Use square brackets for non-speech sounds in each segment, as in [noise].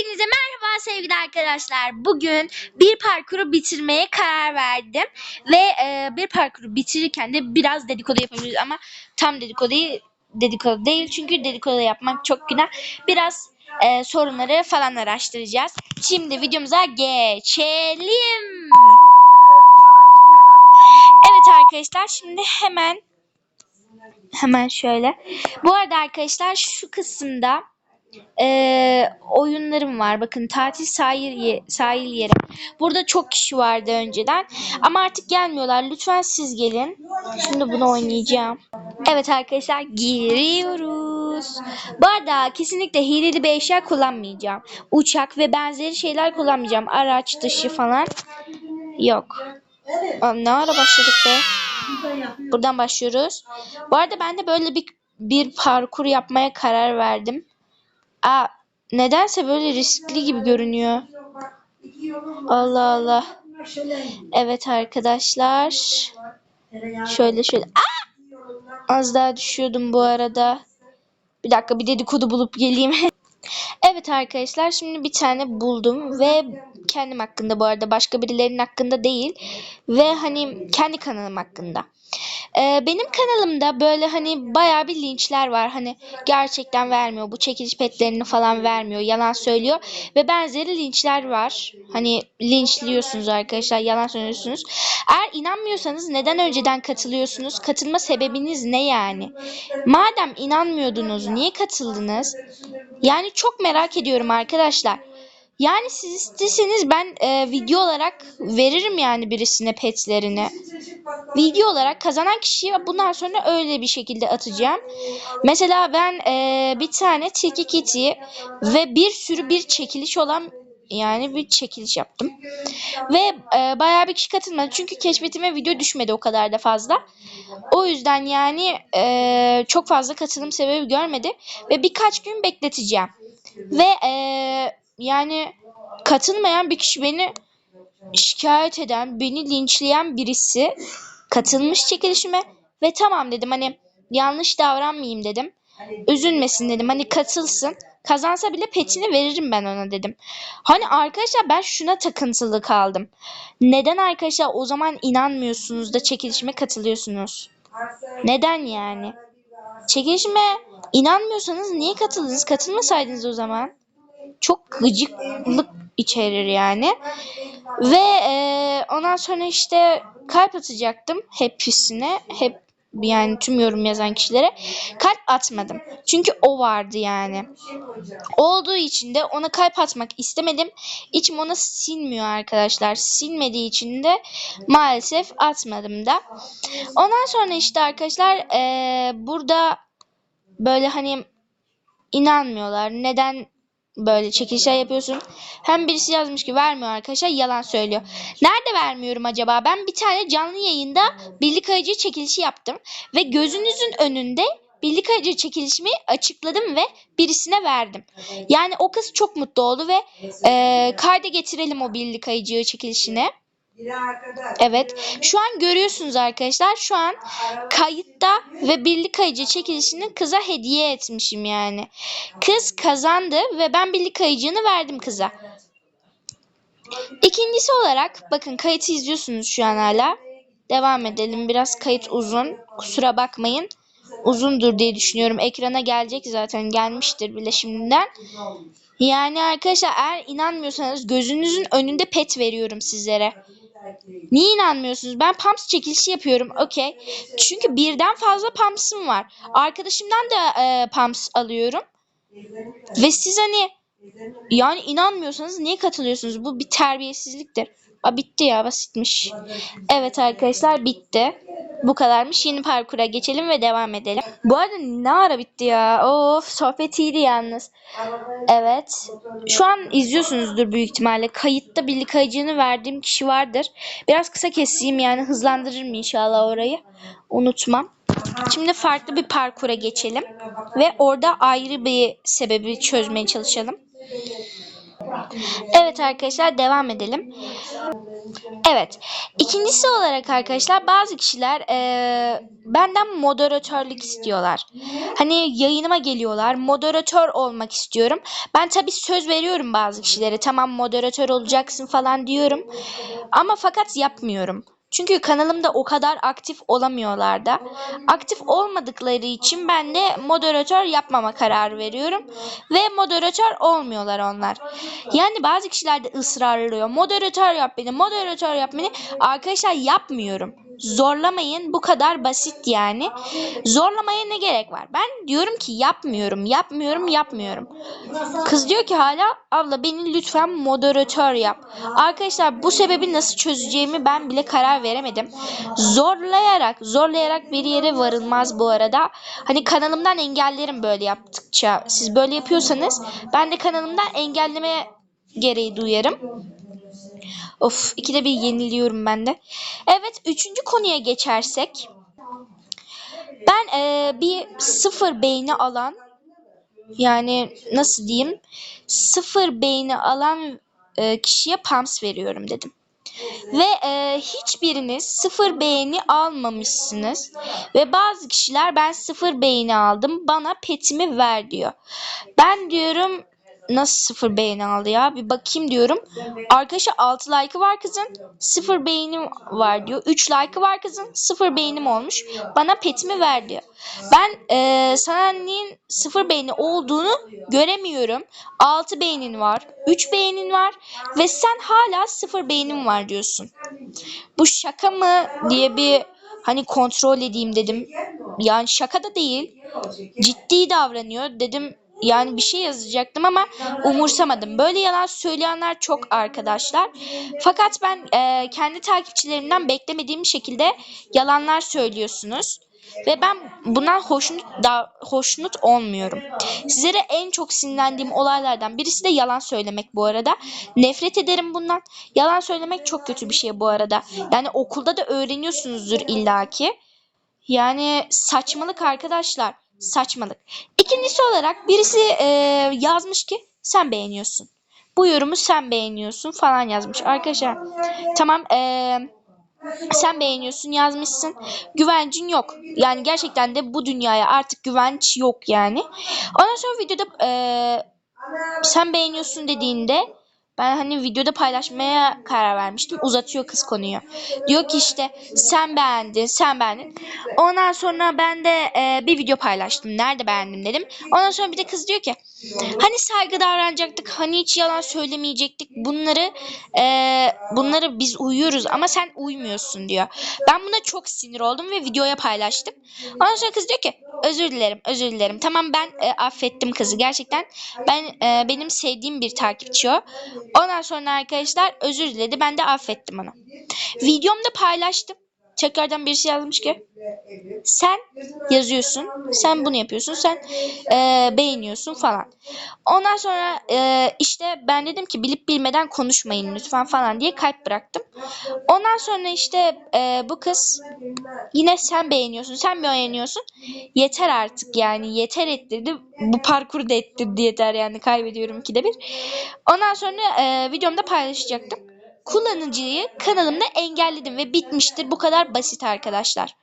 Hepinize merhaba sevgili arkadaşlar. Bugün bir parkuru bitirmeye karar verdim. Ve e, bir parkuru bitirirken de biraz dedikodu yapabiliriz ama tam dedikodu değil, dedikodu değil. Çünkü dedikodu yapmak çok günah. Biraz e, sorunları falan araştıracağız. Şimdi videomuza geçelim. Evet arkadaşlar şimdi hemen hemen şöyle. Bu arada arkadaşlar şu kısımda e, oyunlarım var. Bakın tatil sahil, sahil yeri. Burada çok kişi vardı önceden. Ama artık gelmiyorlar. Lütfen siz gelin. Şimdi bunu oynayacağım. Evet arkadaşlar giriyoruz. Bu arada kesinlikle hileli bir eşya kullanmayacağım. Uçak ve benzeri şeyler kullanmayacağım. Araç dışı falan. Yok. Ne ara başladık be? Buradan başlıyoruz. Bu arada ben de böyle bir bir parkur yapmaya karar verdim. Aa, nedense böyle riskli gibi görünüyor. Allah Allah. Evet arkadaşlar. Şöyle şöyle. Aa! Az daha düşüyordum bu arada. Bir dakika bir dedikodu bulup geleyim. [laughs] evet arkadaşlar şimdi bir tane buldum ve kendim hakkında bu arada başka birilerinin hakkında değil ve hani kendi kanalım hakkında. Ee, benim kanalımda böyle hani bayağı bir linçler var. Hani gerçekten vermiyor. Bu çekiliş petlerini falan vermiyor. Yalan söylüyor. Ve benzeri linçler var. Hani linçliyorsunuz arkadaşlar. Yalan söylüyorsunuz. Eğer inanmıyorsanız neden önceden katılıyorsunuz? Katılma sebebiniz ne yani? Madem inanmıyordunuz niye katıldınız? Yani çok merak ediyorum arkadaşlar. Yani siz isteseniz ben e, video olarak veririm yani birisine petlerini. Video olarak kazanan kişiye bundan sonra öyle bir şekilde atacağım. Mesela ben e, bir tane Tilki Kitty ve bir sürü bir çekiliş olan yani bir çekiliş yaptım. Ve e, bayağı bir kişi katılmadı. Çünkü keşfetime video düşmedi o kadar da fazla. O yüzden yani e, çok fazla katılım sebebi görmedi. Ve birkaç gün bekleteceğim. Ve e, yani katılmayan bir kişi beni şikayet eden, beni linçleyen birisi katılmış çekilişime ve tamam dedim hani yanlış davranmayayım dedim. Üzülmesin dedim hani katılsın. Kazansa bile petini veririm ben ona dedim. Hani arkadaşlar ben şuna takıntılı kaldım. Neden arkadaşlar o zaman inanmıyorsunuz da çekilişime katılıyorsunuz? Neden yani? Çekilişime inanmıyorsanız niye katıldınız? Katılmasaydınız o zaman. Çok gıcıklık içerir yani. Ve e, ondan sonra işte kalp atacaktım hepsine. Hep yani tüm yorum yazan kişilere kalp atmadım. Çünkü o vardı yani. Olduğu için de ona kalp atmak istemedim. İçim ona sinmiyor arkadaşlar. Sinmediği için de maalesef atmadım da. Ondan sonra işte arkadaşlar e, burada böyle hani inanmıyorlar. Neden böyle çekilişler yapıyorsun? Hem birisi yazmış ki vermiyor arkadaşlar yalan söylüyor. Nerede vermiyorum acaba? Ben bir tane canlı yayında birlik ayıcı çekilişi yaptım. Ve gözünüzün önünde birlik ayıcı çekilişimi açıkladım ve birisine verdim. Yani o kız çok mutlu oldu ve e, kayda getirelim o birlik ayıcı çekilişine. Evet. Şu an görüyorsunuz arkadaşlar. Şu an kayıtta ve birlik ayıcı çekilişini kıza hediye etmişim yani. Kız kazandı ve ben birlik ayıcını verdim kıza. İkincisi olarak bakın kayıtı izliyorsunuz şu an hala. Devam edelim. Biraz kayıt uzun. Kusura bakmayın. Uzundur diye düşünüyorum. Ekrana gelecek zaten. Gelmiştir bile şimdiden. Yani arkadaşlar eğer inanmıyorsanız gözünüzün önünde pet veriyorum sizlere. Niye inanmıyorsunuz? Ben pumps çekilişi yapıyorum. Okey. Çünkü birden fazla pumps'ım var. Arkadaşımdan da e, pumps alıyorum. Ve siz hani yani inanmıyorsanız niye katılıyorsunuz? Bu bir terbiyesizliktir. Aa, bitti ya basitmiş. Evet arkadaşlar bitti. Bu kadarmış. Yeni parkura geçelim ve devam edelim. Bu arada ne ara bitti ya? Of sohbet iyiydi yalnız. Evet. Şu an izliyorsunuzdur büyük ihtimalle. Kayıtta birlik ayıcını verdiğim kişi vardır. Biraz kısa keseyim yani hızlandırırım inşallah orayı. Unutmam. Şimdi farklı bir parkura geçelim. Ve orada ayrı bir sebebi çözmeye çalışalım. Evet arkadaşlar devam edelim. Evet. İkincisi olarak arkadaşlar bazı kişiler eee, benden moderatörlük istiyorlar. Hani yayınıma geliyorlar. Moderatör olmak istiyorum. Ben tabii söz veriyorum bazı kişilere. Tamam moderatör olacaksın falan diyorum. Ama fakat yapmıyorum. Çünkü kanalımda o kadar aktif olamıyorlar da. Aktif olmadıkları için ben de moderatör yapmama kararı veriyorum. Ve moderatör olmuyorlar onlar. Yani bazı kişiler de ısrarlıyor. Moderatör yap beni, moderatör yap beni. Arkadaşlar yapmıyorum. Zorlamayın. Bu kadar basit yani. Zorlamaya ne gerek var? Ben diyorum ki yapmıyorum, yapmıyorum, yapmıyorum. Kız diyor ki hala abla beni lütfen moderatör yap. Arkadaşlar bu sebebi nasıl çözeceğimi ben bile karar veremedim. Zorlayarak, zorlayarak bir yere varılmaz bu arada. Hani kanalımdan engellerim böyle yaptıkça. Siz böyle yapıyorsanız ben de kanalımdan engelleme gereği duyarım. Of ikide bir yeniliyorum ben de. Evet üçüncü konuya geçersek. Ben eee, bir sıfır beğeni alan yani nasıl diyeyim sıfır beğeni alan e, kişiye pams veriyorum dedim. Ve e, hiçbiriniz sıfır beğeni almamışsınız. Ve bazı kişiler ben sıfır beğeni aldım bana petimi ver diyor. Ben diyorum nasıl sıfır beğeni aldı ya bir bakayım diyorum. Arkadaşa 6 like'ı var kızın sıfır beğenim var diyor. 3 like'ı var kızın sıfır beğenim olmuş. Bana petimi ver diyor. Ben e, sana neyin sıfır beğeni olduğunu göremiyorum. 6 beğenin var. 3 beğenin var. Ve sen hala sıfır beğenim var diyorsun. Bu şaka mı diye bir hani kontrol edeyim dedim. Yani şaka da değil. Ciddi davranıyor dedim. Yani bir şey yazacaktım ama umursamadım. Böyle yalan söyleyenler çok arkadaşlar. Fakat ben e, kendi takipçilerimden beklemediğim şekilde yalanlar söylüyorsunuz. Ve ben bundan hoşnut da hoşnut olmuyorum. Sizlere en çok sinirlendiğim olaylardan birisi de yalan söylemek bu arada. Nefret ederim bundan. Yalan söylemek çok kötü bir şey bu arada. Yani okulda da öğreniyorsunuzdur illaki. Yani saçmalık arkadaşlar. Saçmalık. İkincisi olarak birisi e, yazmış ki sen beğeniyorsun. Bu yorumu sen beğeniyorsun falan yazmış. Arkadaşlar tamam eee sen beğeniyorsun yazmışsın. Güvencin yok. Yani gerçekten de bu dünyaya artık güvenç yok yani. Ondan sonra videoda eee, sen beğeniyorsun dediğinde ben hani videoda paylaşmaya karar vermiştim. Uzatıyor kız konuyu. Diyor ki işte sen beğendin, sen beğendin. Ondan sonra ben de eee, bir video paylaştım. Nerede beğendim dedim. Ondan sonra bir de kız diyor ki hani saygı davranacaktık, hani hiç yalan söylemeyecektik. Bunları eee, bunları biz uyuyoruz ama sen uymuyorsun diyor. Ben buna çok sinir oldum ve videoya paylaştım. Ondan sonra kız diyor ki özür dilerim, özür dilerim. Tamam ben e, affettim kızı gerçekten. Ben e, benim sevdiğim bir takipçi o. Ondan sonra arkadaşlar özür diledi. Ben de affettim onu. Videomda paylaştım. Tekrardan birisi yazmış ki sen yazıyorsun, sen bunu yapıyorsun, sen e, beğeniyorsun falan. Ondan sonra e, işte ben dedim ki bilip bilmeden konuşmayın lütfen falan diye kalp bıraktım. Ondan sonra işte e, bu kız yine sen beğeniyorsun, sen beğeniyorsun. Yeter artık yani yeter ettirdi. Bu parkuru da ettirdi yeter yani kaybediyorum ikide bir. Ondan sonra e, videomda paylaşacaktım. Kullanıcıyı kanalımda engelledim ve bitmiştir. Bu kadar basit arkadaşlar.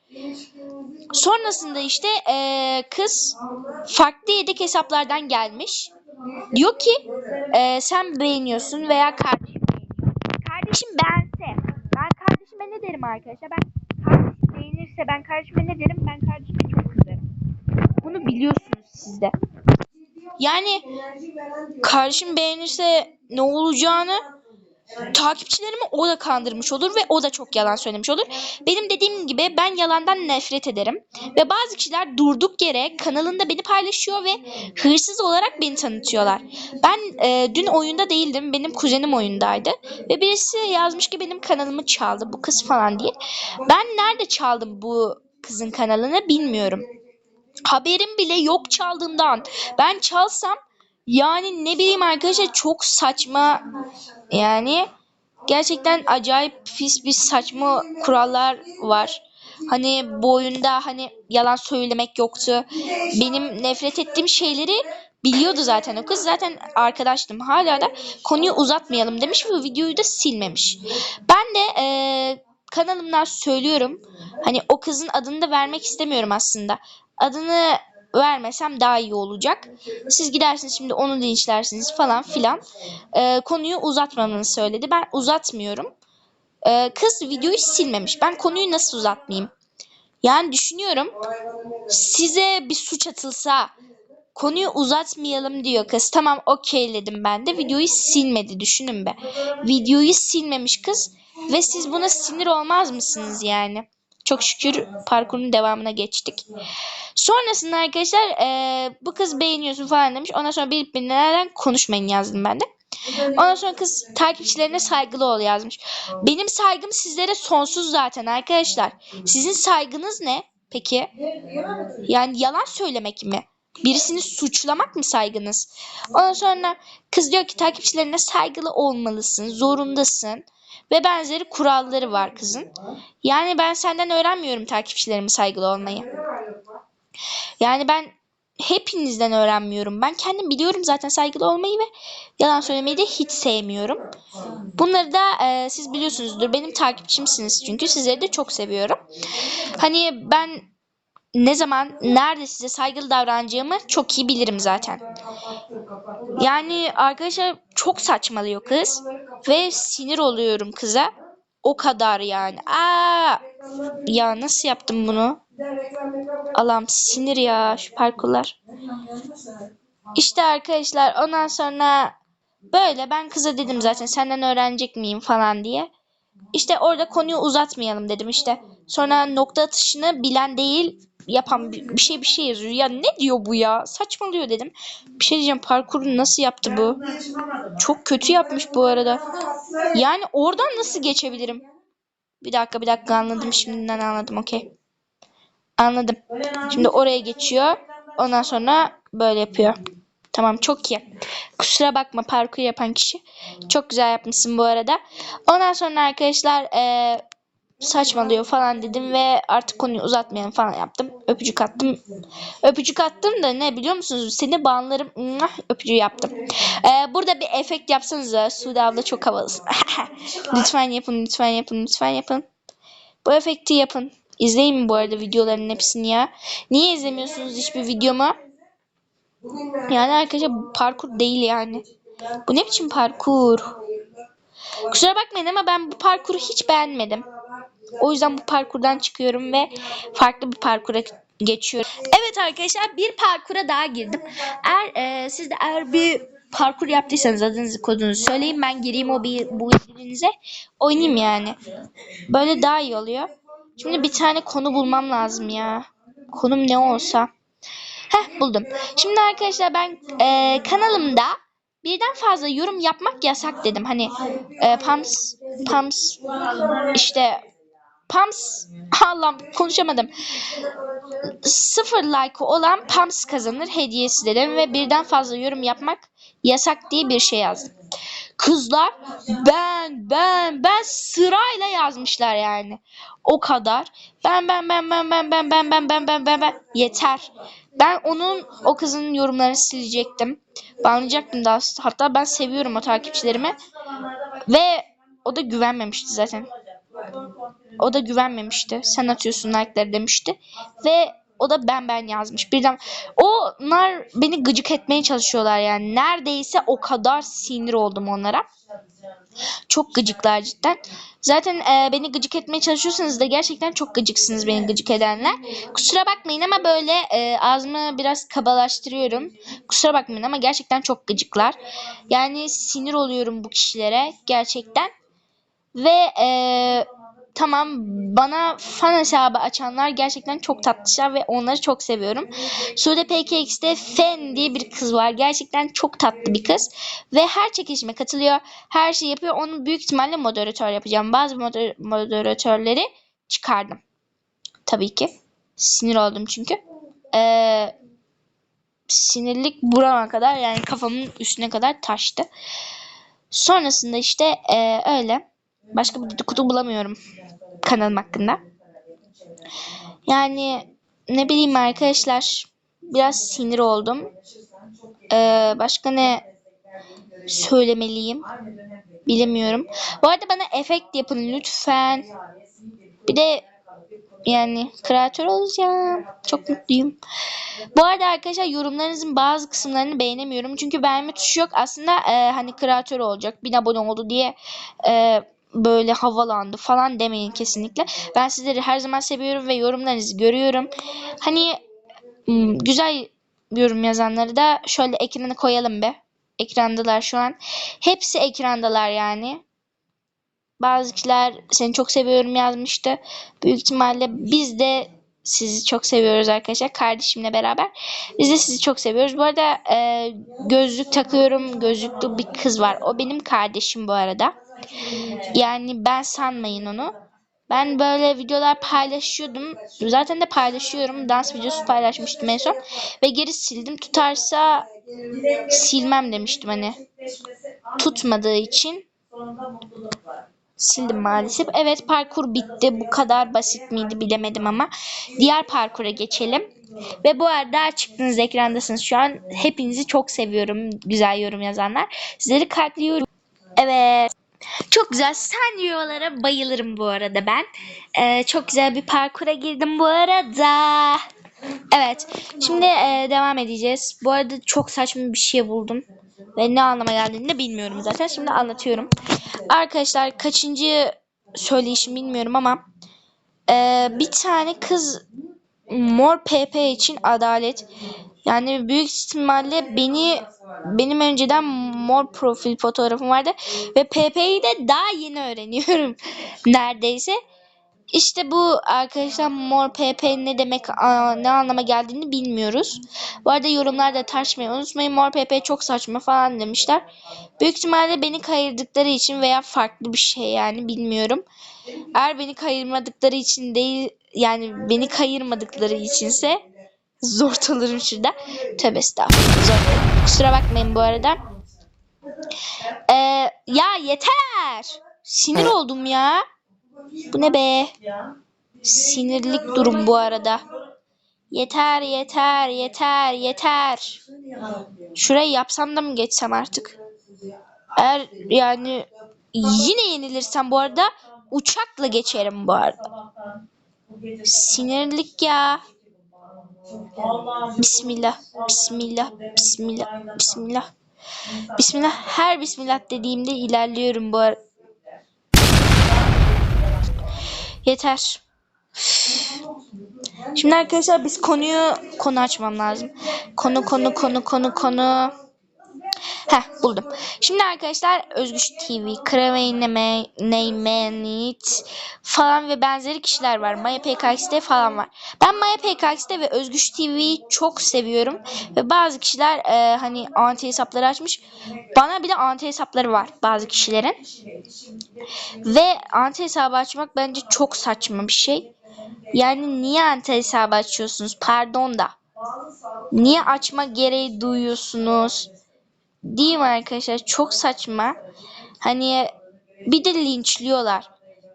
Sonrasında işte eee, kız farklı yedek hesaplardan gelmiş. Diyor ki eee, sen beğeniyorsun veya kardeşim beğeniyor. Kardeşim beğense. Ben kardeşime ne derim arkadaşlar? Ben kardeşim beğenirse ben kardeşime ne derim? Ben kardeşime çok kızarım. Bunu biliyorsunuz siz de. Yani kardeşim beğenirse ne olacağını takipçilerimi o da kandırmış olur ve o da çok yalan söylemiş olur. Benim dediğim gibi ben yalandan nefret ederim. Ve bazı kişiler durduk yere kanalında beni paylaşıyor ve hırsız olarak beni tanıtıyorlar. Ben e, dün oyunda değildim. Benim kuzenim oyundaydı. Ve birisi yazmış ki benim kanalımı çaldı bu kız falan diye. Ben nerede çaldım bu kızın kanalını bilmiyorum. Haberim bile yok çaldığımdan. Ben çalsam yani ne bileyim arkadaşlar çok saçma yani gerçekten acayip pis bir saçma kurallar var. Hani bu oyunda hani yalan söylemek yoktu. Benim nefret ettiğim şeyleri Biliyordu zaten o kız. Zaten arkadaştım. Hala da konuyu uzatmayalım demiş ve videoyu da silmemiş. Ben de eee, kanalımdan söylüyorum. Hani o kızın adını da vermek istemiyorum aslında. Adını vermesem daha iyi olacak. Siz gidersiniz şimdi onu linçlersiniz falan filan. Eee, konuyu uzatmamanı söyledi. Ben uzatmıyorum. Eee, kız videoyu silmemiş. Ben konuyu nasıl uzatmayayım? Yani düşünüyorum size bir suç atılsa konuyu uzatmayalım diyor kız. Tamam okeyledim ben de. Videoyu silmedi düşünün be. Videoyu silmemiş kız ve siz buna sinir olmaz mısınız yani? Çok şükür parkurun devamına geçtik. Sonrasında arkadaşlar eee, bu kız beğeniyorsun falan demiş. Ondan sonra birbirine konuşmayın yazdım ben de. Ondan sonra kız takipçilerine saygılı ol yazmış. Benim saygım sizlere sonsuz zaten arkadaşlar. Sizin saygınız ne peki? Yani yalan söylemek mi? Birisini suçlamak mı saygınız? Ondan sonra kız diyor ki takipçilerine saygılı olmalısın, zorundasın ve benzeri kuralları var kızın. Yani ben senden öğrenmiyorum takipçilerime saygılı olmayı. Yani ben hepinizden öğrenmiyorum. Ben kendim biliyorum zaten saygılı olmayı ve yalan söylemeyi de hiç sevmiyorum. Bunları da e, siz biliyorsunuzdur. Benim takipçimsiniz çünkü sizleri de çok seviyorum. Hani ben ne zaman nerede size saygılı davranacağımı çok iyi bilirim zaten. Yani arkadaşlar çok saçmalıyor kız ve sinir oluyorum kıza. O kadar yani. Aa! Ya nasıl yaptım bunu? Allah'ım sinir ya şu parkurlar. İşte arkadaşlar ondan sonra böyle ben kıza dedim zaten senden öğrenecek miyim falan diye. İşte orada konuyu uzatmayalım dedim işte. Sonra nokta atışını bilen değil yapan bir şey bir şey yazıyor. Ya ne diyor bu ya? Saçmalıyor dedim. Bir şey diyeceğim parkuru nasıl yaptı bu? Çok kötü yapmış bu arada. Yani oradan nasıl geçebilirim? Bir dakika bir dakika anladım şimdiden anladım okey. Anladım. Şimdi oraya geçiyor. Ondan sonra böyle yapıyor. Tamam çok iyi. Kusura bakma parkur yapan kişi. Çok güzel yapmışsın bu arada. Ondan sonra arkadaşlar eee, saçmalıyor falan dedim ve artık konuyu uzatmayalım falan yaptım. Öpücük attım. Öpücük attım da ne biliyor musunuz? Seni banlarım. Öpücüğü yaptım. Eee, burada bir efekt yapsanız da Sude abla çok havalısın. [laughs] lütfen yapın, lütfen yapın, lütfen yapın. Bu efekti yapın. İzleyin bu arada videoların hepsini ya? Niye izlemiyorsunuz hiçbir videomu? Yani arkadaşlar parkur değil yani. Bu ne biçim parkur? Kusura bakmayın ama ben bu parkuru hiç beğenmedim. O yüzden bu parkurdan çıkıyorum ve farklı bir parkura geçiyorum. Evet arkadaşlar bir parkura daha girdim. Eğer e, siz de eğer bir parkur yaptıysanız adınızı kodunuzu söyleyin ben gireyim o bir bu birinize oynayayım yani. Böyle daha iyi oluyor. Şimdi bir tane konu bulmam lazım ya. Konum ne olsa. Heh buldum. Şimdi arkadaşlar ben e, kanalımda birden fazla yorum yapmak yasak dedim. Hani e, Pams Pams işte Pams [laughs] Allah'ım konuşamadım. Sıfır like olan Pams kazanır hediyesi dedim ve birden fazla yorum yapmak yasak diye bir şey yazdım. Kızlar ben ben ben sırayla yazmışlar yani. O kadar. Ben ben ben ben ben ben ben ben ben ben ben ben yeter. Ben onun o kızın yorumlarını silecektim. Banlayacaktım daha hatta ben seviyorum o takipçilerimi. Ve o da güvenmemişti zaten. O da güvenmemişti. Sen atıyorsun like'ları demişti. Ve o da ben ben yazmış. Birden onlar beni gıcık etmeye çalışıyorlar yani. Neredeyse o kadar sinir oldum onlara. Çok gıcıklar cidden. Zaten e, beni gıcık etmeye çalışıyorsanız da gerçekten çok gıcıksınız beni gıcık edenler. Kusura bakmayın ama böyle e, ağzımı biraz kabalaştırıyorum. Kusura bakmayın ama gerçekten çok gıcıklar. Yani sinir oluyorum bu kişilere gerçekten. Ve e, tamam bana fan hesabı açanlar gerçekten çok tatlışlar ve onları çok seviyorum. Sude PKX'de Fen diye bir kız var. Gerçekten çok tatlı bir kız. Ve her çekişime katılıyor. Her şey yapıyor. Onu büyük ihtimalle moderatör yapacağım. Bazı moder- moderatörleri çıkardım. Tabii ki. Sinir oldum çünkü. Ee, sinirlik burama kadar yani kafamın üstüne kadar taştı. Sonrasında işte ee, öyle. Başka bir dedikodu bulamıyorum kanalım hakkında. Yani ne bileyim arkadaşlar biraz sinir oldum. Ee, başka ne söylemeliyim? Bilemiyorum. Bu arada bana efekt yapın lütfen. Bir de yani kreatör olacağım. Çok mutluyum. Bu arada arkadaşlar yorumlarınızın bazı kısımlarını beğenemiyorum. Çünkü beğenme tuşu yok. Aslında e, hani kreatör olacak. Bin abone oldu diye e, böyle havalandı falan demeyin kesinlikle. Ben sizleri her zaman seviyorum ve yorumlarınızı görüyorum. Hani m, güzel yorum yazanları da şöyle ekrana koyalım be. Ekrandalar şu an. Hepsi ekrandalar yani. Bazı kişiler seni çok seviyorum yazmıştı. Büyük ihtimalle biz de sizi çok seviyoruz arkadaşlar. Kardeşimle beraber. Biz de sizi çok seviyoruz. Bu arada e, gözlük takıyorum. Gözlüklü bir kız var. O benim kardeşim bu arada. Yani ben sanmayın onu. Ben böyle videolar paylaşıyordum. Zaten de paylaşıyorum. Dans videosu paylaşmıştım en son. Ve geri sildim. Tutarsa silmem demiştim hani. Tutmadığı için sildim maalesef. Evet parkur bitti. Bu kadar basit miydi bilemedim ama. Diğer parkura geçelim. Ve bu arada çıktığınız ekrandasınız şu an. Hepinizi çok seviyorum. Güzel yorum yazanlar. Sizleri kalpliyorum. Evet. Çok güzel. Senyolara bayılırım bu arada ben. Ee, çok güzel bir parkura girdim bu arada. Evet. Şimdi e, devam edeceğiz. Bu arada çok saçma bir şey buldum. Ve ne anlama geldiğini de bilmiyorum zaten. Şimdi anlatıyorum. Arkadaşlar kaçıncı söyleyişim bilmiyorum ama e, bir tane kız mor PP için adalet yani büyük ihtimalle beni benim önceden mor profil fotoğrafım vardı ve PP'yi de daha yeni öğreniyorum [laughs] neredeyse. İşte bu arkadaşlar mor PP ne demek ne anlama geldiğini bilmiyoruz. Bu arada yorumlarda tartışmayı unutmayın. Mor PP çok saçma falan demişler. Büyük ihtimalle beni kayırdıkları için veya farklı bir şey yani bilmiyorum. Eğer beni kayırmadıkları için değil yani beni kayırmadıkları içinse zor [laughs] tanırım şurada. Tövbe estağfurullah. Kusura bakmayın bu arada. Ee, ya yeter. Sinir oldum ya. Bu ne be? Sinirlik durum bu arada. Yeter yeter yeter yeter. Şurayı yapsam da mı geçsem artık? Eğer yani yine yenilirsem bu arada uçakla geçerim bu arada. Sinirlik ya. Bismillah, bismillah, bismillah, bismillah. Bismillah. Her bismillah dediğimde ilerliyorum bu arada. Yeter. Şimdi arkadaşlar biz konuyu konu açmam lazım. Konu konu konu konu konu. Heh buldum. Şimdi arkadaşlar Özgüç TV, Kraveyneme, Neymenit falan ve benzeri kişiler var. Maya PKX'de falan var. Ben Maya PKX'de ve Özgüç TV'yi çok seviyorum. Ve bazı kişiler e, hani anti hesapları açmış. Bana bir de anti hesapları var bazı kişilerin. Ve anti hesabı açmak bence çok saçma bir şey. Yani niye anti hesabı açıyorsunuz? Pardon da. Niye açma gereği duyuyorsunuz? Değil mi arkadaşlar? Çok saçma. Hani bir de linçliyorlar.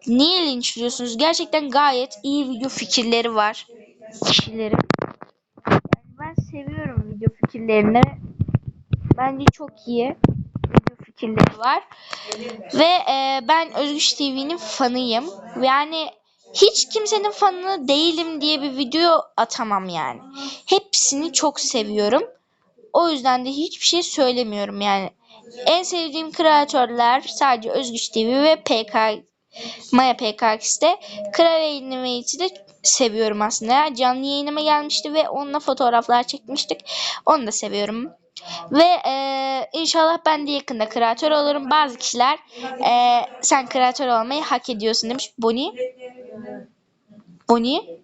Niye linçliyorsunuz? Gerçekten gayet iyi video fikirleri var. Kişilerin. Yani ben seviyorum video fikirlerini. Bence çok iyi video fikirleri var. Ve e, ben Özgüç TV'nin fanıyım. Yani hiç kimsenin fanı değilim diye bir video atamam yani. Hepsini çok seviyorum. O yüzden de hiçbir şey söylemiyorum yani. En sevdiğim kreatörler sadece Özgüç TV ve PK Maya PKX'de. Krave Animate'i de seviyorum aslında. Canlı yayınıma gelmişti ve onunla fotoğraflar çekmiştik. Onu da seviyorum. Ve e, inşallah ben de yakında kreatör olurum. Bazı kişiler e, sen kreatör olmayı hak ediyorsun demiş. Bonnie. Bonnie.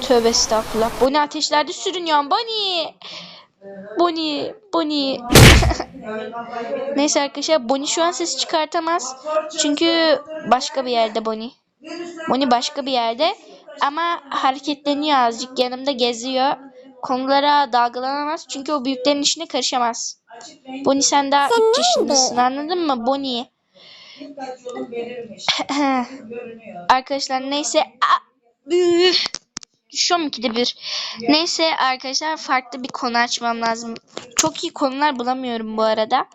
Tövbe estağfurullah. Bonnie ateşlerde sürünüyor. Bonnie. Bonnie. Bonnie. [laughs] Neyse arkadaşlar Bonnie şu an ses çıkartamaz. Çünkü başka bir yerde Bonnie. Bonnie başka bir yerde. Ama hareketleniyor azıcık. Yanımda geziyor. Konulara dalgalanamaz. Çünkü o büyüklerin işine karışamaz. Bonnie sen daha 3 yaşındasın anladın mı Bonnie? [laughs] Arkadaşlar neyse. Aa, üf. Düşüyor mu ikide bir? Neyse arkadaşlar farklı bir konu açmam lazım. Çok iyi konular bulamıyorum bu arada.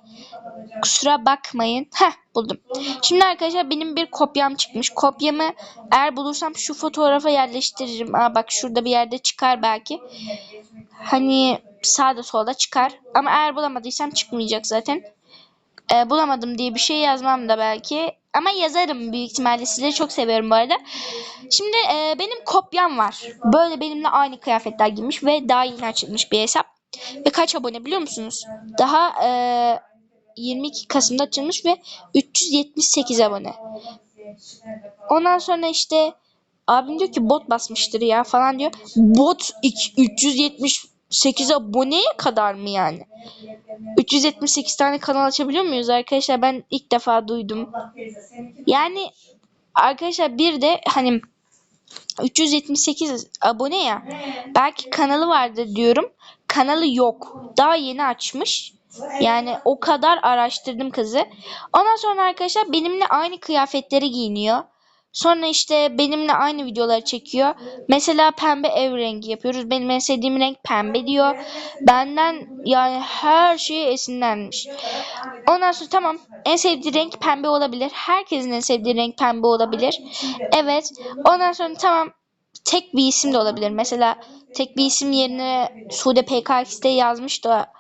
Kusura bakmayın. Heh buldum. Şimdi arkadaşlar benim bir kopyam çıkmış. Kopyamı eğer bulursam şu fotoğrafa yerleştiririm. Aa bak şurada bir yerde çıkar belki. Hani sağda solda çıkar. Ama eğer bulamadıysam çıkmayacak zaten. Ee, bulamadım diye bir şey yazmam da belki ama yazarım büyük ihtimalle size çok seviyorum bu arada. Şimdi e, benim kopyam var. Böyle benimle aynı kıyafetler giymiş ve daha yeni açılmış bir hesap. Ve kaç abone biliyor musunuz? Daha e, 22 Kasım'da açılmış ve 378 abone. Ondan sonra işte abim diyor ki bot basmıştır ya falan diyor. Bot 370 8 aboneye kadar mı yani? 378 tane kanal açabiliyor muyuz arkadaşlar? Ben ilk defa duydum. Yani arkadaşlar bir de hani 378 abone ya. Belki kanalı vardır diyorum. Kanalı yok. Daha yeni açmış. Yani o kadar araştırdım kızı. Ondan sonra arkadaşlar benimle aynı kıyafetleri giyiniyor. Sonra işte benimle aynı videoları çekiyor. Mesela pembe ev rengi yapıyoruz. Benim en sevdiğim renk pembe diyor. Benden yani her şeye esinlenmiş. Ondan sonra tamam en sevdiği renk pembe olabilir. Herkesin en sevdiği renk pembe olabilir. Evet. Ondan sonra tamam tek bir isim de olabilir. Mesela tek bir isim yerine Sude PKX'de yazmış da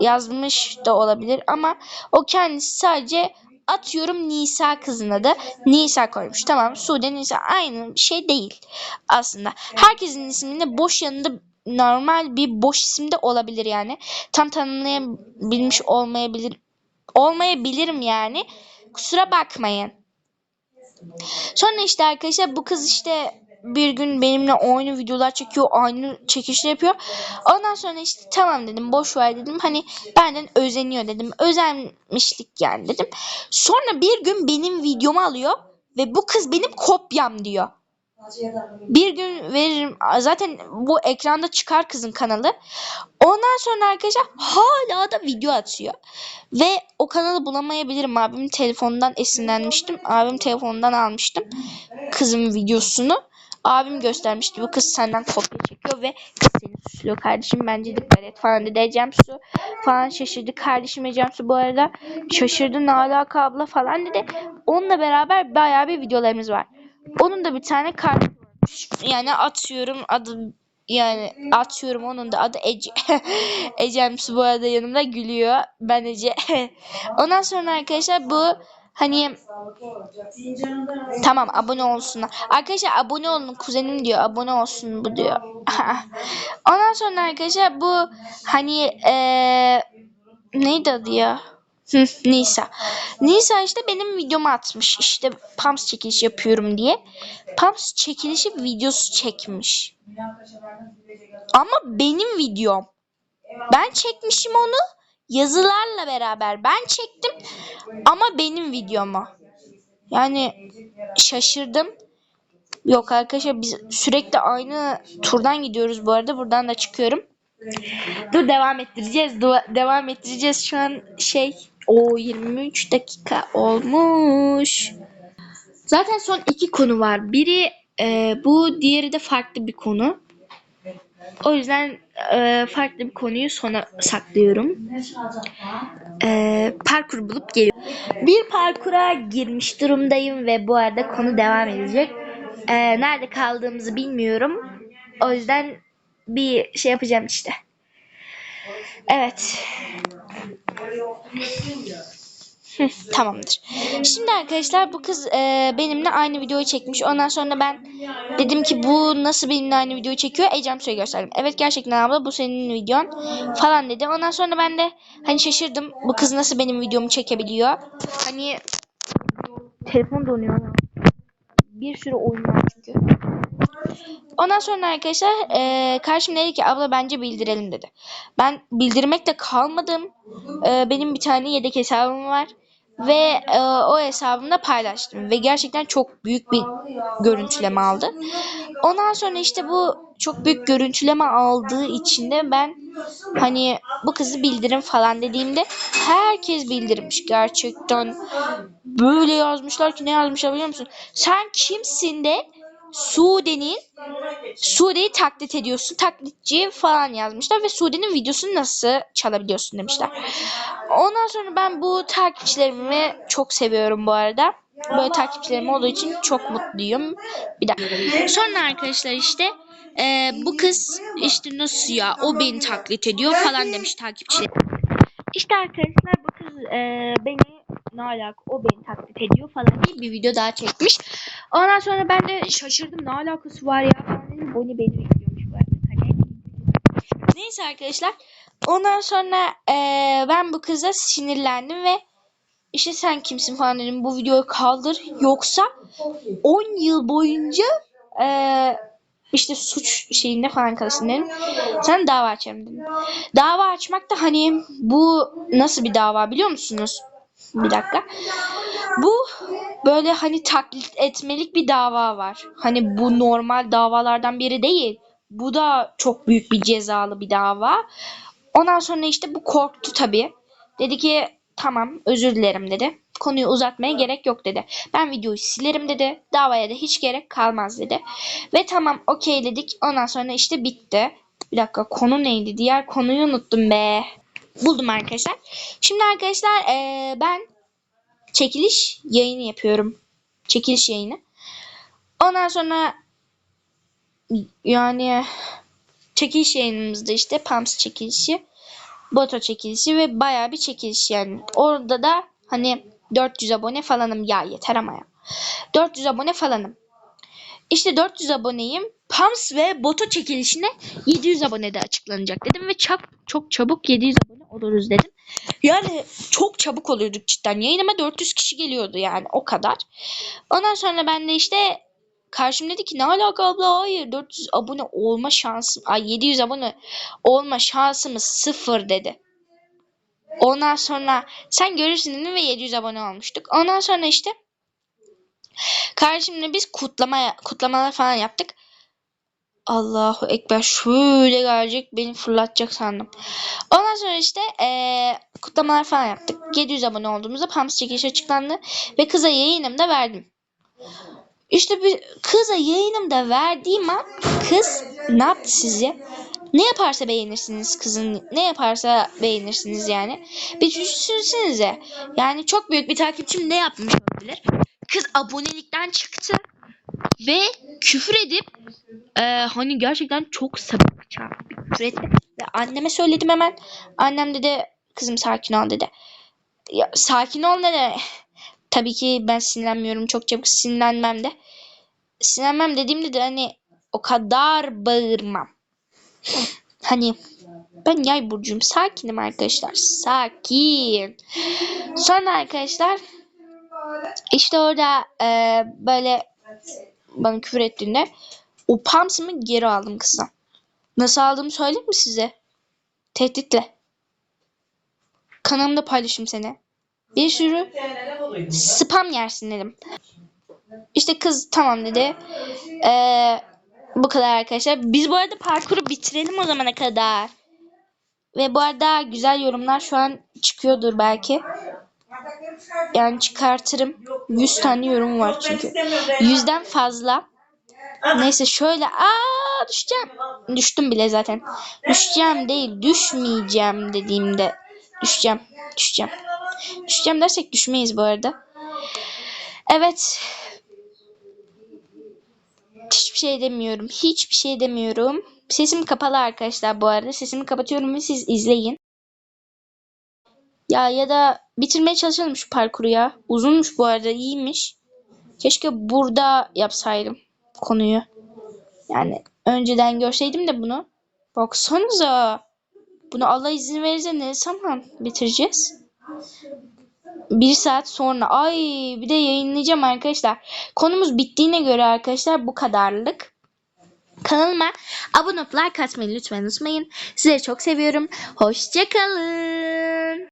yazmış da olabilir ama o kendisi sadece atıyorum Nisa kızın adı. Nisa koymuş. Tamam Sude Nisa aynı şey değil aslında. Herkesin isminde boş yanında normal bir boş isim de olabilir yani. Tam tanımlayabilmiş olmayabilir olmayabilirim yani. Kusura bakmayın. Sonra işte arkadaşlar bu kız işte bir gün benimle aynı videolar çekiyor, aynı çekişler yapıyor. Ondan sonra işte tamam dedim, boş ver dedim. Hani benden özeniyor dedim. Özenmişlik yani dedim. Sonra bir gün benim videomu alıyor ve bu kız benim kopyam diyor. Bir gün veririm. Zaten bu ekranda çıkar kızın kanalı. Ondan sonra arkadaşlar hala da video atıyor. Ve o kanalı bulamayabilirim. Abimin telefonundan esinlenmiştim. Abim telefonundan almıştım. Kızın videosunu. Abim göstermişti. Bu kız senden kopya çekiyor ve seni suçluyor kardeşim. Bence dikkat et falan dedi. Ecem Su falan şaşırdı. Kardeşim Ecem Su bu arada şaşırdı. Ne alaka abla falan dedi. Onunla beraber bayağı bir videolarımız var. Onun da bir tane kardeşi. Yani atıyorum adı yani atıyorum onun da adı Ece. [laughs] Ecem bu arada yanımda gülüyor. Ben Ece. [laughs] Ondan sonra arkadaşlar bu hani Tamam abone olsunlar. Arkadaşlar abone olun kuzenim diyor. Abone olsun bu diyor. [laughs] Ondan sonra arkadaşlar bu hani eee neydi adı ya? Nisa. Nisa işte benim videomu atmış. İşte Pams çekiliş yapıyorum diye. Pams çekilişi videosu çekmiş. Ama benim videom. Ben çekmişim onu. Yazılarla beraber ben çektim. Ama benim videomu. Yani şaşırdım. Yok arkadaşlar biz sürekli aynı turdan gidiyoruz bu arada. Buradan da çıkıyorum. Dur devam ettireceğiz. Dua- devam ettireceğiz. Şu an şey o 23 dakika olmuş. Zaten son iki konu var. Biri e, bu, diğeri de farklı bir konu. O yüzden e, farklı bir konuyu sona saklıyorum. E, parkur bulup geliyorum. Bir parkura girmiş durumdayım ve bu arada konu devam edecek. E, nerede kaldığımızı bilmiyorum. O yüzden bir şey yapacağım işte. Evet. Tamamdır. Şimdi arkadaşlar bu kız e, benimle aynı videoyu çekmiş. Ondan sonra ben dedim ki bu nasıl benimle aynı videoyu çekiyor? Ecem Su'ya gösterdim. Evet gerçekten abla bu senin videon falan dedi. Ondan sonra ben de hani şaşırdım. Bu kız nasıl benim videomu çekebiliyor? Hani telefon donuyor. Bir sürü oyun var çünkü. Ondan sonra arkadaşlar e, karşım dedi ki abla bence bildirelim dedi. Ben bildirmekle kalmadım. E, benim bir tane yedek hesabım var. Ve e, o hesabımda paylaştım. Ve gerçekten çok büyük bir görüntüleme aldı. Ondan sonra işte bu çok büyük görüntüleme aldığı için de ben hani bu kızı bildirim falan dediğimde herkes bildirmiş gerçekten. Böyle yazmışlar ki ne yazmışlar biliyor musun? Sen kimsin de Sude'nin Sude'yi taklit ediyorsun. Taklitçi falan yazmışlar ve Sude'nin videosunu nasıl çalabiliyorsun demişler. Ondan sonra ben bu takipçilerimi çok seviyorum bu arada. Böyle takipçilerim olduğu için çok mutluyum. Bir dakika. Sonra arkadaşlar işte e, bu kız işte nasıl ya o beni taklit ediyor falan demiş takipçiler. İşte arkadaşlar bu kız e, beni ne alaka o beni taklit ediyor falan diye bir video daha çekmiş. Ondan sonra ben de şaşırdım ne alakası var ya falan dedim. Bonnie beni bekliyormuş bu arada. Hani Neyse arkadaşlar. Ondan sonra e, ben bu kıza sinirlendim ve işte sen kimsin falan dedim. Bu videoyu kaldır. Yoksa 10 yıl boyunca e, işte suç şeyinde falan kalırsın dedim. Sen dava açarım dedim. Dava açmak da hani bu nasıl bir dava biliyor musunuz? Bir dakika. Bu böyle hani taklit etmelik bir dava var. Hani bu normal davalardan biri değil. Bu da çok büyük bir cezalı bir dava. Ondan sonra işte bu korktu tabii. Dedi ki tamam özür dilerim dedi. Konuyu uzatmaya gerek yok dedi. Ben videoyu silerim dedi. Davaya da hiç gerek kalmaz dedi. Ve tamam okey dedik. Ondan sonra işte bitti. Bir dakika konu neydi? Diğer konuyu unuttum be. Buldum arkadaşlar. Şimdi arkadaşlar eee, ben çekiliş yayını yapıyorum. Çekiliş yayını. Ondan sonra yani çekiliş yayınımızda işte Pams çekilişi, Boto çekilişi ve bayağı bir çekiliş yani. Orada da hani 400 abone falanım ya yeter ama ya. 400 abone falanım. İşte 400 aboneyim. Pams ve Boto çekilişine 700 abonede açıklanacak dedim ve çok çok çabuk 700 abone oluruz dedim. Yani çok çabuk oluyorduk cidden. Yayınıma 400 kişi geliyordu yani o kadar. Ondan sonra ben de işte karşım dedi ki ne alaka abla hayır 400 abone olma şansım ay 700 abone olma şansımız sıfır dedi. Ondan sonra sen görürsün dedim ve 700 abone olmuştuk. Ondan sonra işte karşımda biz kutlama kutlamalar falan yaptık. Allahu Ekber şöyle gelecek beni fırlatacak sandım. Ondan sonra işte eee, kutlamalar falan yaptık. 700 abone olduğumuzda Pams çekilişi açıklandı. Ve kıza yayınımda verdim. İşte bir kıza yayınımda verdiğim an kız ne yaptı sizce? Ne yaparsa beğenirsiniz kızın ne yaparsa beğenirsiniz yani. Bir düşünsenize. Yani çok büyük bir takipçim ne yapmış olabilir? Kız abonelikten çıktı ve küfür edip e, hani gerçekten çok sapıkça bir küfür etti. Ve anneme söyledim hemen. Annem dedi kızım sakin ol dedi. Ya, sakin ol ne? Tabii ki ben sinirlenmiyorum. Çok çabuk sinirlenmem de. Sinirlenmem dediğimde de hani o kadar bağırmam. Hani ben yay burcuyum. Sakinim arkadaşlar. Sakin. Sonra arkadaşlar işte orada e, böyle bana küfür ettiğinde o pamsımı geri aldım kızdan. Nasıl aldığımı söyleyeyim mi size? Tehditle. Kanalımda paylaşım seni. Bir sürü spam yersin dedim. İşte kız tamam dedi. Ee, bu kadar arkadaşlar. Biz bu arada parkuru bitirelim o zamana kadar. Ve bu arada güzel yorumlar şu an çıkıyordur belki. Yani çıkartırım. 100 tane yorum var çünkü. Yüzden fazla. Neyse şöyle aa düşeceğim. Düştüm bile zaten. Düşeceğim değil düşmeyeceğim dediğimde düşeceğim. Düşeceğim. Düşeceğim dersek düşmeyiz bu arada. Evet. Hiçbir şey demiyorum. Hiçbir şey demiyorum. Sesim kapalı arkadaşlar bu arada. Sesimi kapatıyorum ve siz izleyin. Ya ya da bitirmeye çalışalım şu parkuru ya. Uzunmuş bu arada iyiymiş. Keşke burada yapsaydım konuyu. Yani önceden görseydim de bunu. Baksanıza. Bunu Allah izin verirse ne zaman bitireceğiz? Bir saat sonra. Ay bir de yayınlayacağım arkadaşlar. Konumuz bittiğine göre arkadaşlar bu kadarlık. Kanalıma abone olup like atmayı lütfen unutmayın. Sizleri çok seviyorum. Hoşçakalın.